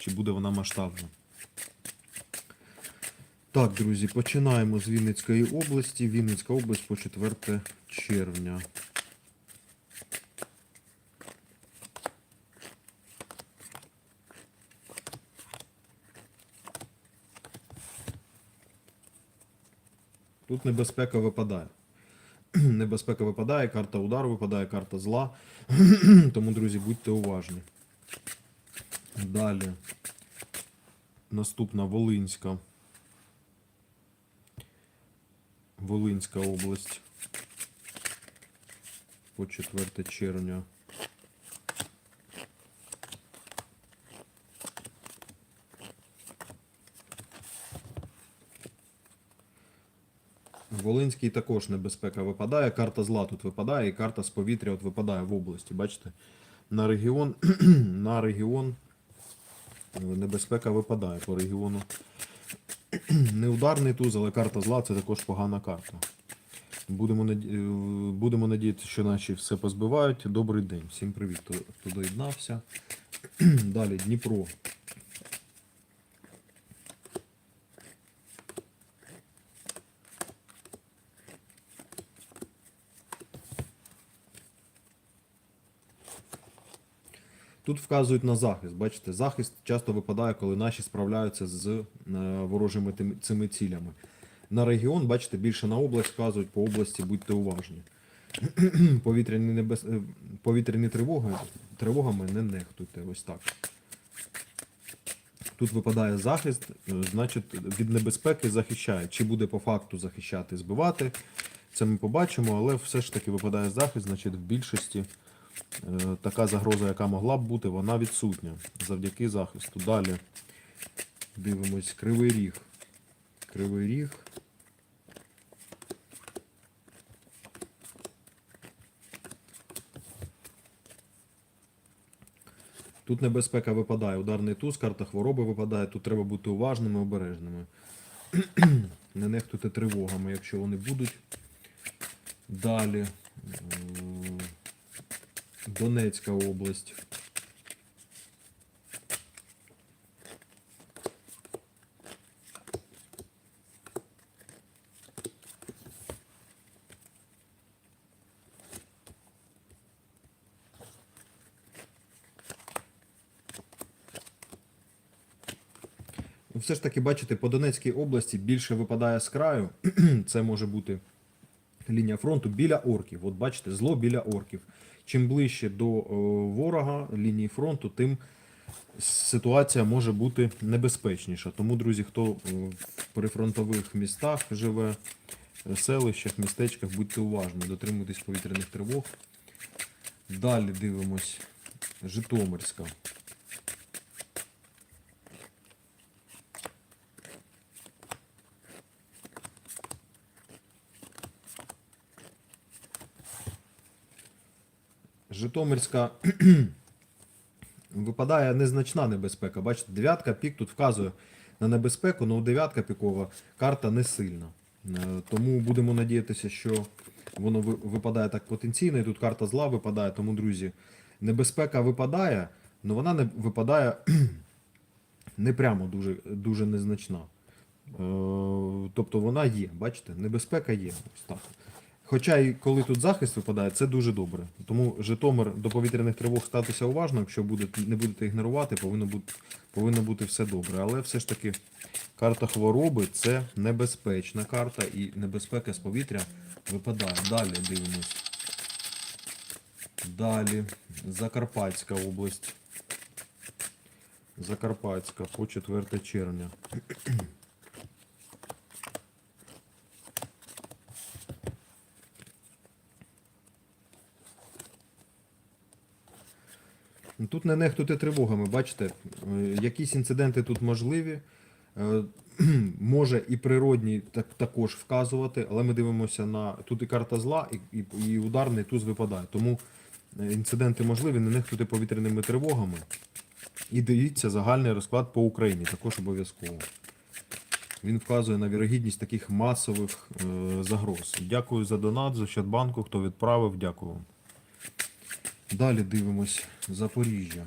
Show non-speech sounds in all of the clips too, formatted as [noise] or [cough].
чи буде вона масштабна. Так, друзі, починаємо з Вінницької області. Вінницька область по 4 червня. Тут небезпека випадає. [clears throat] Небезпека випадає, карта удару випадає, карта зла. [clears throat] Тому, друзі, будьте уважні. Далі. Наступна Волинська. Волинська область. По 4 червня. В Волинській також небезпека випадає. Карта зла тут випадає, і карта з повітря от випадає в області. Бачите? На регіон, [clears throat] на регіон небезпека випадає по регіону. Неударний туз, але карта зла це також погана карта. Будемо, наді... будемо надіятися, що наші все позбивають. Добрий день. Всім привіт, хто доєднався. [clears throat] Далі Дніпро. Тут вказують на захист. Бачите, захист часто випадає, коли наші справляються з е, ворожими цими цілями. На регіон, бачите, більше на область вказують, по області будьте уважні. [clears throat] Повітряні, небез... е, Повітряні тривоги, тривогами не нехтуйте. Ось так. Тут випадає захист, е, значить від небезпеки захищає. Чи буде по факту захищати, збивати, це ми побачимо, але все ж таки випадає захист, значить в більшості така загроза, яка могла б бути, вона відсутня завдяки захисту. Далі дивимось Кривий Ріг. Кривий Ріг. Тут небезпека випадає. Ударний туз, карта хвороби випадає. Тут треба бути уважними, обережними. [clears throat] Не нехтуйте тривогами, якщо вони будуть. Далі. Донецька область. Ну, Все ж таки, бачите, по Донецькій області більше випадає з краю. [clears throat] Це може бути лінія фронту біля орків. От бачите, зло біля орків. Чим ближче до о, ворога лінії фронту, тим ситуація може бути небезпечніша. Тому, друзі, хто е, в прифронтових містах живе, е, селищах, містечках, будьте уважні, дотримуйтесь повітряних тривог. Далі дивимось. Житомирська. Житомирська [clears throat] випадає незначна небезпека. Бачите, дев'ятка пік тут вказує на небезпеку, але дев'ятка пікова карта не сильна. Е, Тому будемо надіятися, що воно випадає так потенційно, і тут карта зла випадає. Тому, друзі, небезпека випадає, але вона не випадає [clears throat] не прямо дуже, дуже незначна. Е, Тобто вона є, бачите, небезпека є. Ось так. Хоча і коли тут захист випадає, це дуже добре. Тому Житомир до повітряних тривог статися уважно, якщо будете, не будете ігнорувати, повинно бути, повинно бути все добре. Але все ж таки карта хвороби це небезпечна карта і небезпека з повітря випадає. Далі дивимось. Далі Закарпатська область. Закарпатська по 4 червня. Тут не нехтуйте тривогами, бачите, е, якісь інциденти тут можливі. Е, [clears throat] Може і природні так, також вказувати, але ми дивимося на тут і карта зла, і, і, і ударний туз випадає. Тому е, інциденти можливі, не нехтуйте повітряними тривогами. І дивіться загальний розклад по Україні, також обов'язково. Він вказує на вірогідність таких масових е, загроз. Дякую за донат, за Щадбанку, хто відправив, дякую вам. Далі дивимось Запоріжжя.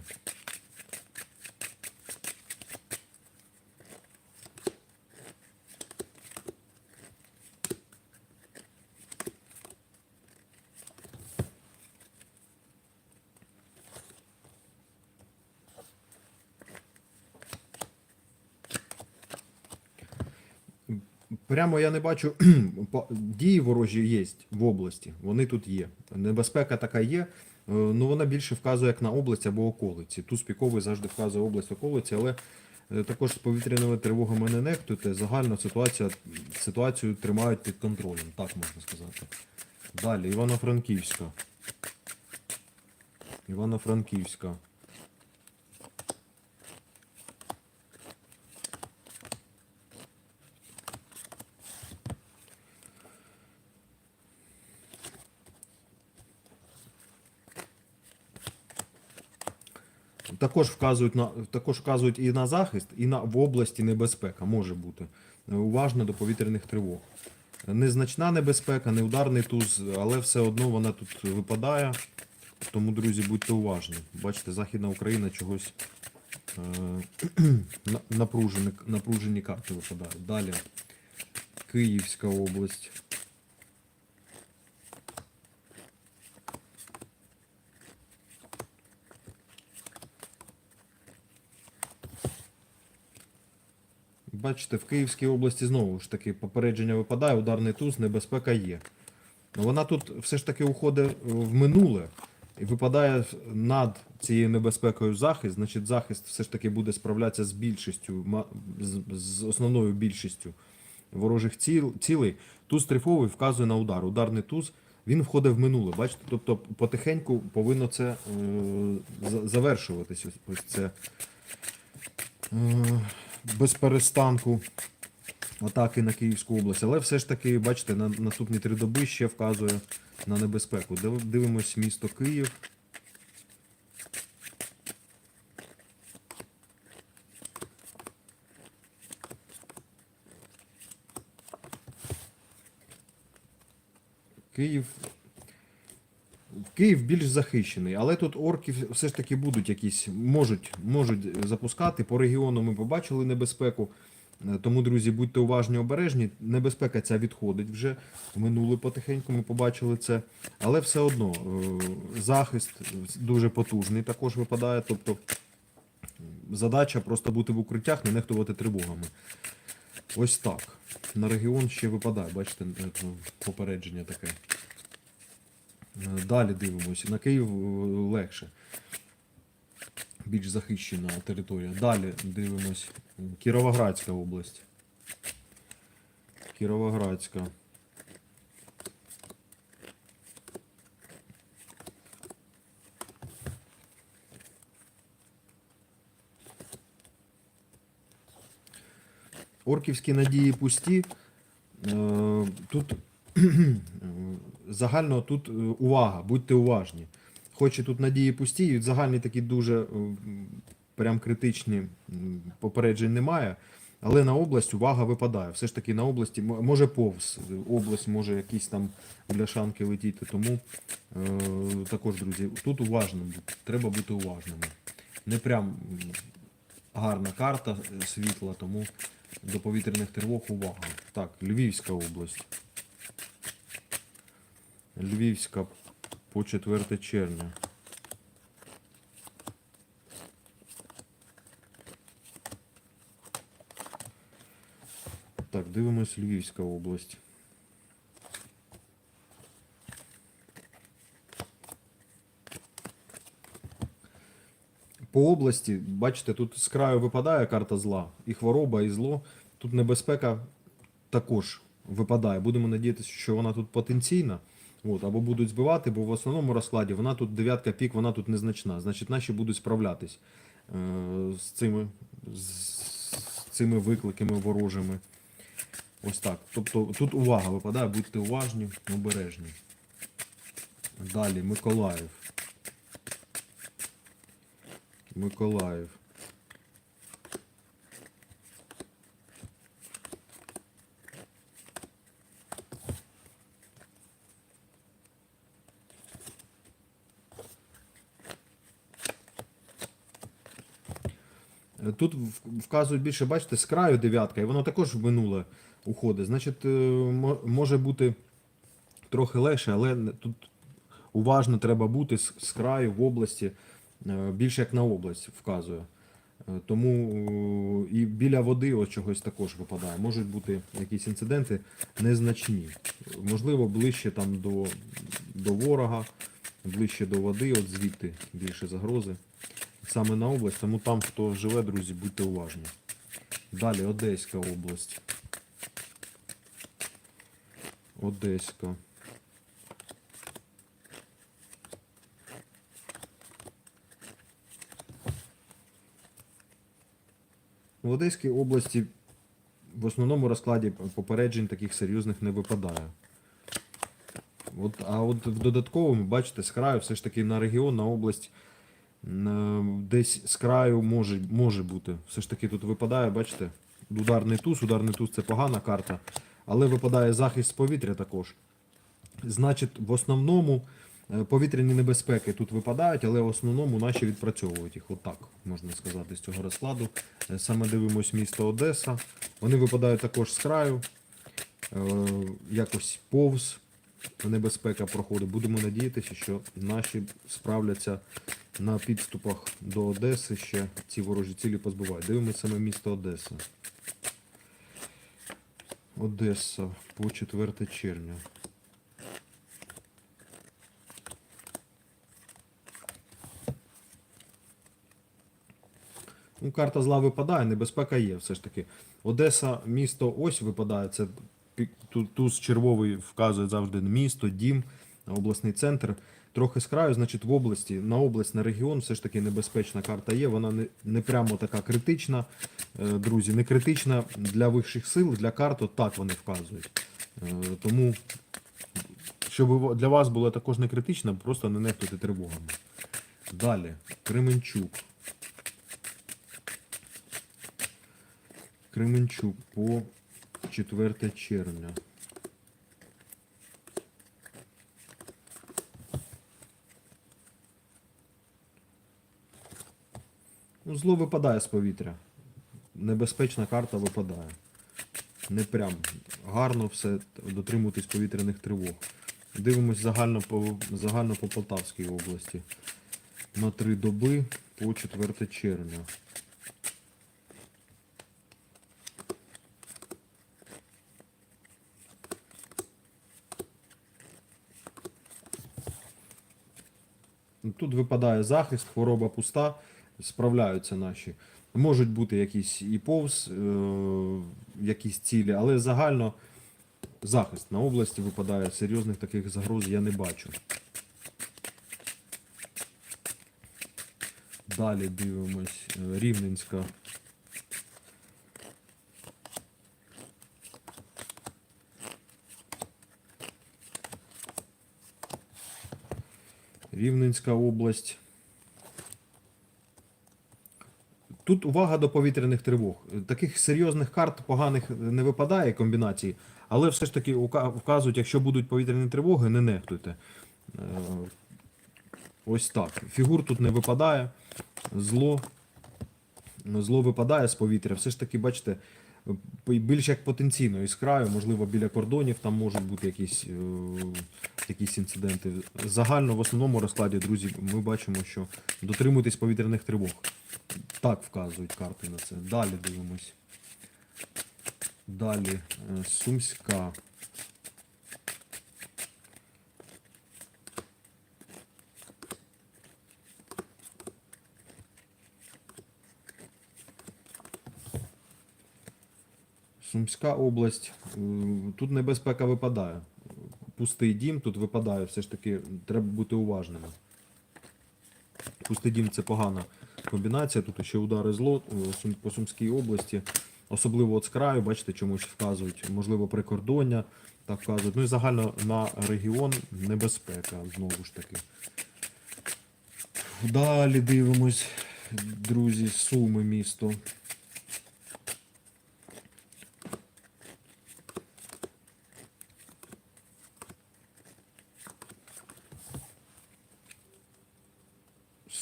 Прямо я не бачу [clears throat] дії ворожі є в області. Вони тут є. Небезпека така є е, Ну вона більше вказує як на область або околиці. Тут спіковий завжди вказує область околиці, але е, також з повітряними тривогами не нехтуйте. Загально ситуація, ситуацію тримають під контролем, так можна сказати. Далі, Івано-Франківська. Івано-Франківська. Також вказують на також вказують і на захист, і на в області небезпека може бути. Е, Уважно до повітряних тривог. Незначна небезпека, не ударний туз, але все одно вона тут випадає. Тому, друзі, будьте уважні. Бачите, Західна Україна чогось е, [clears throat] напружені, напружені карти випадають. Далі Київська область. Бачите, в Київській області знову ж таки попередження випадає, ударний туз, небезпека є. Ну, Вона тут все ж таки уходить е, в минуле і випадає над цією небезпекою захист. Значить, захист все ж таки буде справлятися з більшістю, з, основною більшістю ворожих ціл, цілей. Туз трифовий вказує на удар. Ударний туз він входить в минуле. Бачите, тобто потихеньку повинно це е, завершуватись. Ось це е, без перестанку атаки на Київську область. Але все ж таки, бачите, на наступні три доби ще вказує на небезпеку. Дивимось місто Київ. Київ. Київ більш захищений, але тут орки все ж таки будуть якісь, можуть, можуть запускати. По регіону ми побачили небезпеку. Е, Тому, друзі, будьте уважні, обережні. Небезпека ця відходить вже. Минуле потихеньку ми побачили це. Але все одно е, захист дуже потужний також випадає. Тобто задача просто бути в укриттях, не нехтувати тривогами. Ось так. На регіон ще випадає, бачите, е, попередження таке. Е, Далі дивимося. На Київ е, легше. Більш захищена територія. Далі дивимось. Кіровоградська область. Кіровоградська. Орківські надії пусті. Е, Тут загально тут е, увага, будьте уважні. Хоч і тут надії пусті, і загальні такі дуже е, прям критичні попереджень немає. Але на область увага випадає. Все ж таки на області може повз область, може якісь там бляшанки летіти. Тому е, також, друзі, тут уважно. Треба бути уважними. Не прям гарна карта е, світла, тому до повітряних тривог увага. Так, Львівська область. Львівська по 4 червня. Так, дивимось Львівська область. По області, бачите, тут з краю випадає карта зла, і хвороба, і зло. Тут небезпека також випадає. Будемо надіятися, що вона тут потенційна. От, або будуть збивати, бо в основному розкладі вона тут дев'ятка пік, вона тут незначна. Значить, наші будуть справлятись е, з, цими, з цими викликами ворожими. Ось так. Тобто тут увага випадає, будьте уважні, обережні. Далі Миколаїв. Миколаїв. Тут вказують більше, бачите, з краю дев'ятка, і воно також в минуле уходить. Значить, е, може бути трохи легше, але тут уважно треба бути з, краю в області, е, більше як на область вказує. Е, Тому і біля води ось чогось також випадає. Можуть бути якісь інциденти незначні. Можливо, ближче там до, до ворога, ближче до води, от звідти більше загрози. Саме на область, тому там, хто живе, друзі, будьте уважні. Далі Одеська область. Одеська. В Одеській області в основному розкладі попереджень таких серйозних не випадає. От, а от в додатковому, бачите, з краю все ж таки на регіон, на область десь з краю може, може бути. Все ж таки тут випадає, бачите, ударний туз, ударний туз це погана карта, але випадає захист з повітря також. Значить, в основному е, повітряні небезпеки тут випадають, але в основному наші відпрацьовують їх. Отак можна сказати з цього розкладу. Е, Саме дивимось місто Одеса. Вони випадають також з краю. Е, Якось повз небезпека проходить. Будемо надіятися, що наші справляться на підступах до Одеси. Ще ці ворожі цілі позбувають. Дивимося саме місто Одеса. Одеса по 4 червня. Ну, карта зла випадає, небезпека є все ж таки. Одеса, місто ось випадає. Це туз червовий вказує завжди місто, дім, обласний центр. Трохи з краю, значить, в області, на область, на регіон все ж таки небезпечна карта є. Вона не, не прямо така критична, е, друзі, не критична для вищих сил, для карт, так вони вказують. Е, Тому, щоб для вас було також не критично, просто не нехтуйте тривогами. Далі, Кременчук. Кременчук по 4 червня. Ну, зло випадає з повітря. Небезпечна карта випадає. Не прям гарно все дотримуватись повітряних тривог. Дивимось загально по, загально по Полтавській області. На три доби по 4 червня. Тут випадає захист, хвороба пуста, справляються наші. Можуть бути якісь і повз, е, якісь цілі, але загально захист на області випадає. Серйозних таких загроз я не бачу. Далі дивимось. е, Рівненська. Рівненська область. Тут увага до повітряних тривог. Таких серйозних карт поганих не випадає комбінацій, але все ж таки вказують, якщо будуть повітряні тривоги, не нехтуйте. Е, Ось так. Фігур тут не випадає. Зло. Зло випадає з повітря. Все ж таки, бачите, більш як потенційно іскраю, можливо, біля кордонів там можуть бути якісь, е, якісь інциденти. Загально в основному розкладі, друзі, ми бачимо, що дотримуйтесь повітряних тривог. Так вказують карти на це. Далі дивимось. Далі е, Сумська. Сумська область. Тут небезпека випадає. Пустий дім, тут випадає, все ж таки треба бути уважними. Пустий дім це погана комбінація. Тут ще удари зло е, по Сумській області. Особливо от з краю, бачите, чомусь вказують, можливо, прикордоння, так вказують. Ну і загально на регіон небезпека, знову ж таки. Далі дивимось, друзі, Суми місто.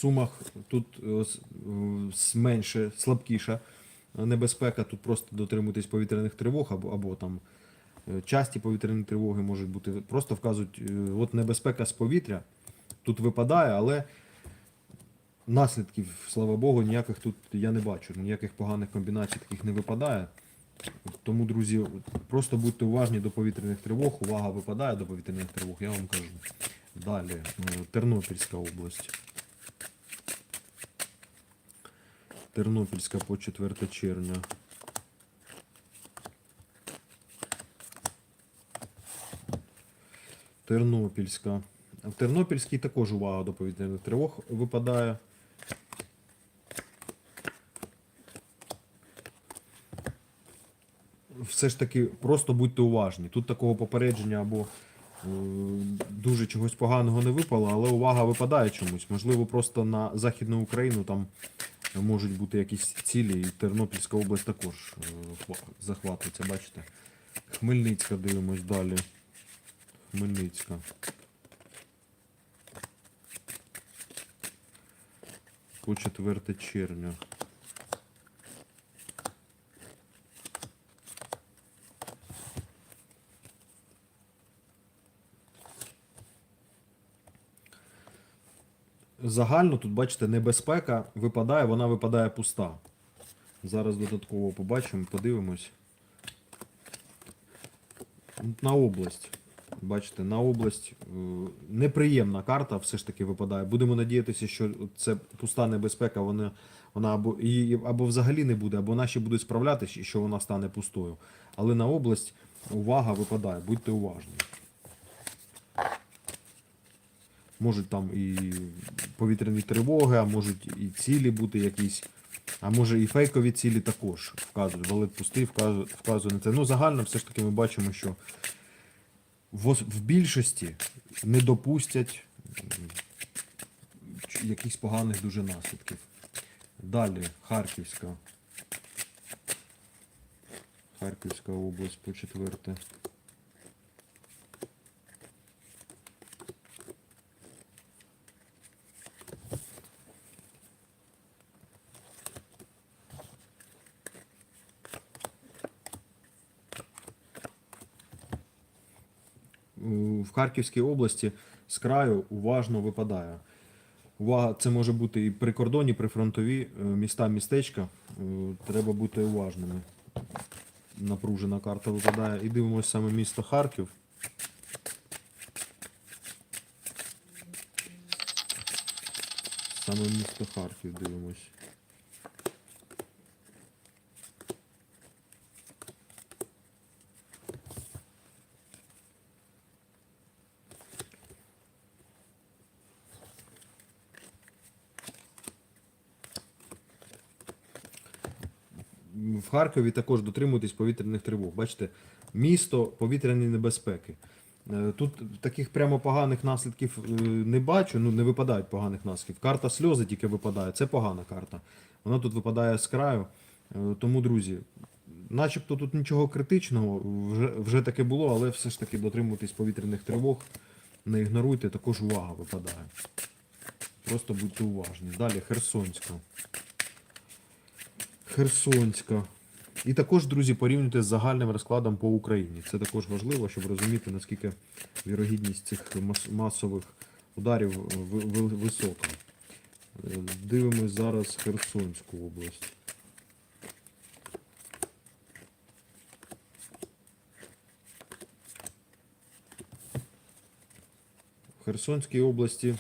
Сумах тут е, е, менше, слабкіша небезпека. Тут просто дотримуйтесь повітряних тривог або, або там е, часті повітряні тривоги можуть бути. Просто вказують, от небезпека з повітря тут випадає, але наслідків, слава Богу, ніяких тут я не бачу. Ніяких поганих комбінацій таких не випадає. Тому, друзі, просто будьте уважні до повітряних тривог. Увага випадає до повітряних тривог, я вам кажу. Далі, Тернопільська область. Тернопільська по 4 червня. Тернопільська. В Тернопільській також увага до повітряних тривог випадає. Все ж таки, просто будьте уважні. Тут такого попередження або е, дуже чогось поганого не випало, але увага випадає чомусь. Можливо, просто на Західну Україну там можуть бути якісь цілі, і Тернопільська область також е, захватується, бачите. Хмельницька дивимось далі. Хмельницька. По 4 червня. Загально тут, бачите, небезпека випадає, вона випадає пуста. Зараз додатково побачимо, подивимось. На область. Бачите, на область е, неприємна карта все ж таки випадає. Будемо надіятися, що це пуста небезпека, вона, вона або, її або взагалі не буде, або наші будуть справлятися, що вона стане пустою. Але на область увага випадає, будьте уважні. Можуть там і повітряні тривоги, а можуть і цілі бути якісь, а може і фейкові цілі також вказують. Валет пустий вказує, вказує на це. Ну, загально все ж таки ми бачимо, що в, більшості не допустять якихось поганих дуже наслідків. Далі Харківська. Харківська область по четверте. У- в Харківській області з краю уважно випадає. Увага, це може бути і прикордонні, прифронтові е, міста, містечка. Е, Треба бути уважними. Напружена карта випадає. І дивимося саме місто Харків. Саме місто Харків дивимось. В Харкові також дотримуйтесь повітряних тривог. Бачите, місто повітряної небезпеки. Е, Тут таких прямо поганих наслідків е, не бачу, ну не випадають поганих наслідків. Карта сльози тільки випадає, це погана карта. Вона тут випадає з краю. Е, Тому, друзі, начебто тут нічого критичного, вже, вже таке було, але все ж таки дотримуйтесь повітряних тривог, не ігноруйте, також увага випадає. Просто будьте уважні. Далі Херсонська. Херсонська. І також, друзі, порівнюйте з загальним розкладом по Україні. Це також важливо, щоб розуміти, наскільки вірогідність цих мас- масових ударів ви- висока. Е, Дивимось зараз Херсонську область. В Херсонській області.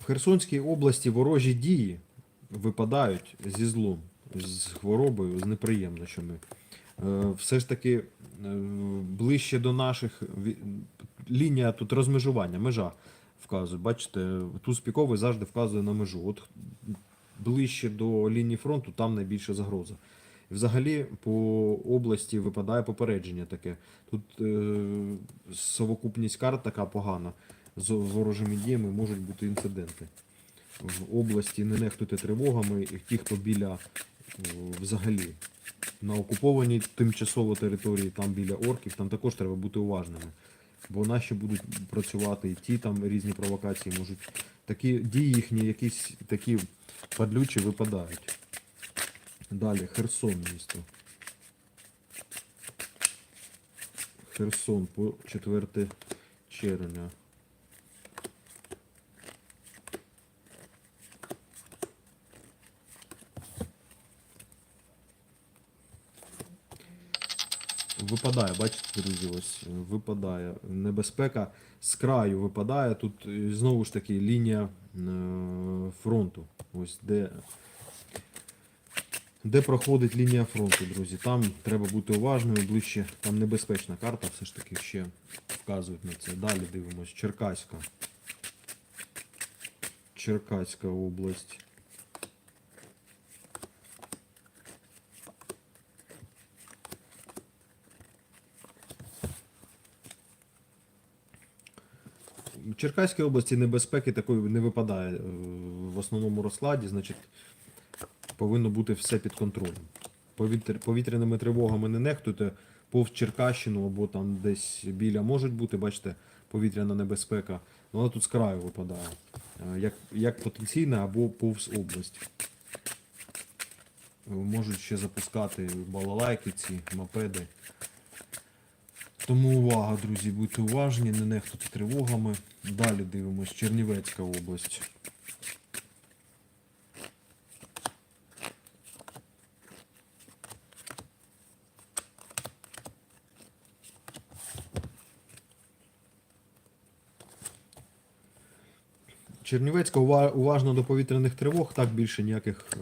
В Херсонській області ворожі дії випадають зі злом, з хворобою, з неприємнощами. Е, Все ж таки е, ближче до наших лінія тут розмежування, межа вказує. Бачите, туз піковий завжди вказує на межу. От ближче до лінії фронту там найбільша загроза. Взагалі по області випадає попередження таке. Тут е, совокупність карт така погана. З ворожими діями можуть бути інциденти в області не нехтуйте тривогами, і ті, хто біля взагалі на окупованій тимчасово території, там біля орків, там також треба бути уважними. Бо наші будуть працювати, і ті там різні провокації можуть. Такі дії їхні якісь такі падлючі випадають. Далі, Херсон місто. Херсон по 4 червня. Випадає, бачите, друзі, ось е, випадає небезпека з краю випадає. Тут е, знову ж таки лінія е, фронту. Ось де, де проходить лінія фронту, друзі. Там треба бути уважною, ближче, там небезпечна карта, все ж таки ще вказують на це. Далі дивимось. Черкаська. Черкаська область. Черкаській області небезпеки такої не випадає е, в основному розкладі, значить повинно бути все під контролем. Повітря, повітряними тривогами не нехтуйте, повз Черкащину або там десь біля можуть бути, бачите, повітряна небезпека. Ну, Вона тут з краю випадає. Е, Як, як потенційна або повз область. Е, Можуть ще запускати балалайки, ці мопеди. Тому увага, друзі, будьте уважні, не нехтуйте тривогами. Далі дивимось, Чернівецька область. Чернівецька уважно до повітряних тривог, так більше ніяких е,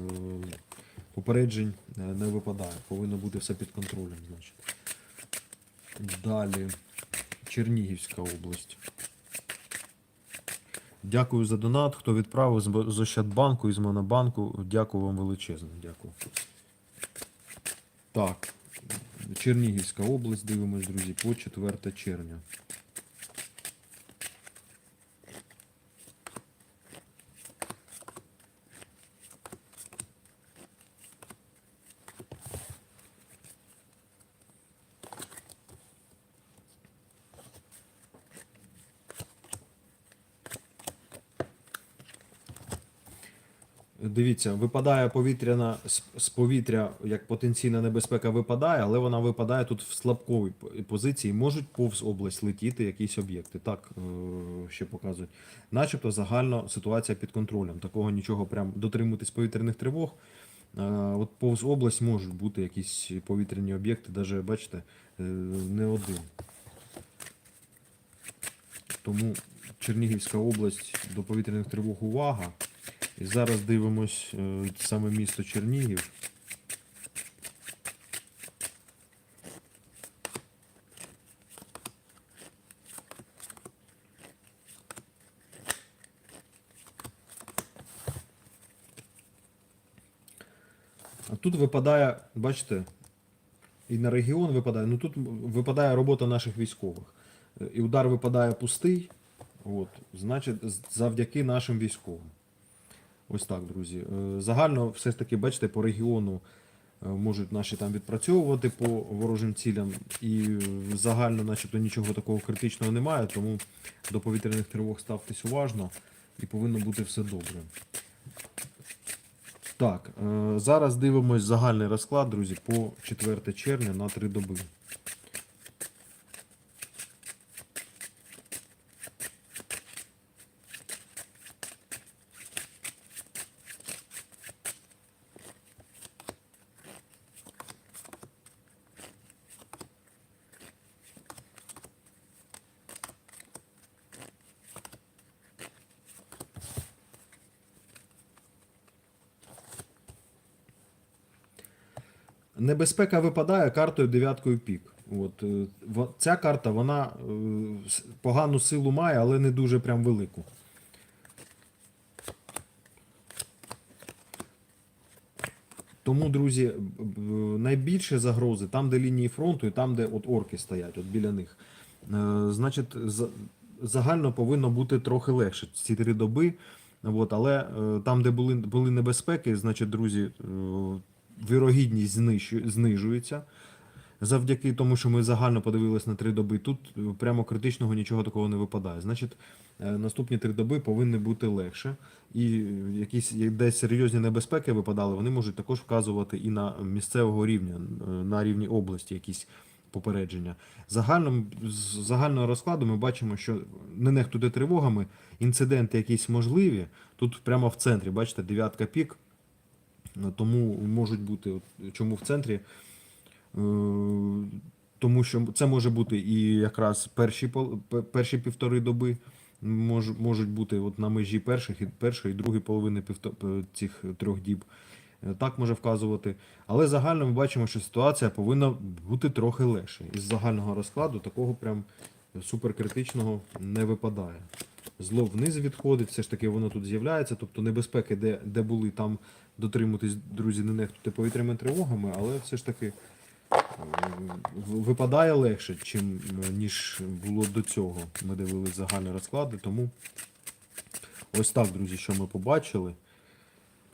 попереджень е, не випадає. Повинно бути все під контролем, значить. Далі Чернігівська область. Дякую за донат. Хто відправив з Ощадбанку і з Монобанку. Дякую вам величезно. Дякую. Так. Чернігівська область, дивимось, друзі, по 4 червня. Дивіться, випадає повітряна з- повітря, як потенційна небезпека випадає, але вона випадає тут в слабковій позиції. Можуть повз область летіти якісь об'єкти. Так е, ще показують. Начебто загально ситуація під контролем. Такого нічого прям дотримуватись повітряних тривог. Е, От повз область можуть бути якісь повітряні об'єкти, навіть бачите, е, не один. Тому Чернігівська область до повітряних тривог увага. І зараз дивимось е, саме місто Чернігів. А тут випадає, бачите, і на регіон випадає, ну тут випадає робота наших військових. Е, І удар випадає пустий, от, значить, завдяки нашим військовим. Ось так, друзі. Е, Загально, все ж таки, бачите, по регіону е, можуть наші там відпрацьовувати по ворожим цілям. І е, загально, начебто, нічого такого критичного немає, тому до повітряних тривог ставтесь уважно і повинно бути все добре. Так, зараз дивимось загальний розклад, друзі, по 4 червня на 3 доби. Небезпека випадає картою дев'яткою пік. От, е, ця карта вона е, погану силу має, але не дуже прям велику. Тому, друзі, найбільше загрози там, де лінії фронту, і там, де от орки стоять, от біля них. Е, Значить, загально повинно бути трохи легше ці три доби. От, але там, де були, були небезпеки, значить, друзі, вірогідність знижується. Завдяки тому, що ми загально подивилися на три доби, тут прямо критичного нічого такого не випадає. Значить, е, наступні три доби повинні бути легше. І якісь десь серйозні небезпеки випадали, вони можуть також вказувати і на місцевого рівня, е, на рівні області якісь попередження. Загальним, з загального розкладу ми бачимо, що не нехтуйте тривогами, інциденти якісь можливі. Тут прямо в центрі, бачите, дев'ятка пік. Ну, Тому можуть бути, от, чому в центрі. Е, тому що це може бути і якраз перші, перші півтори доби мож, можуть бути от на межі перших першої і другої половини півто, цих трьох діб. Е, Так може вказувати. Але загально ми бачимо, що ситуація повинна бути трохи легше. Із загального розкладу такого прям суперкритичного не випадає. Зло вниз відходить, все ж таки воно тут з'являється. Тобто небезпеки, де, де були, там дотримуватись, друзі, не нехтуйте повітряними тривогами, але все ж таки е, випадає легше, чим, е, ніж було до цього. Ми дивились загальні розклади. Тому ось так, друзі, що ми побачили.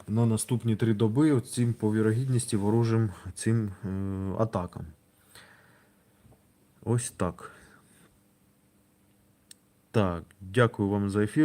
На наступні три доби цим по вірогідності ворожим цим е, атакам. Ось так. Так, дякую вам за ефір.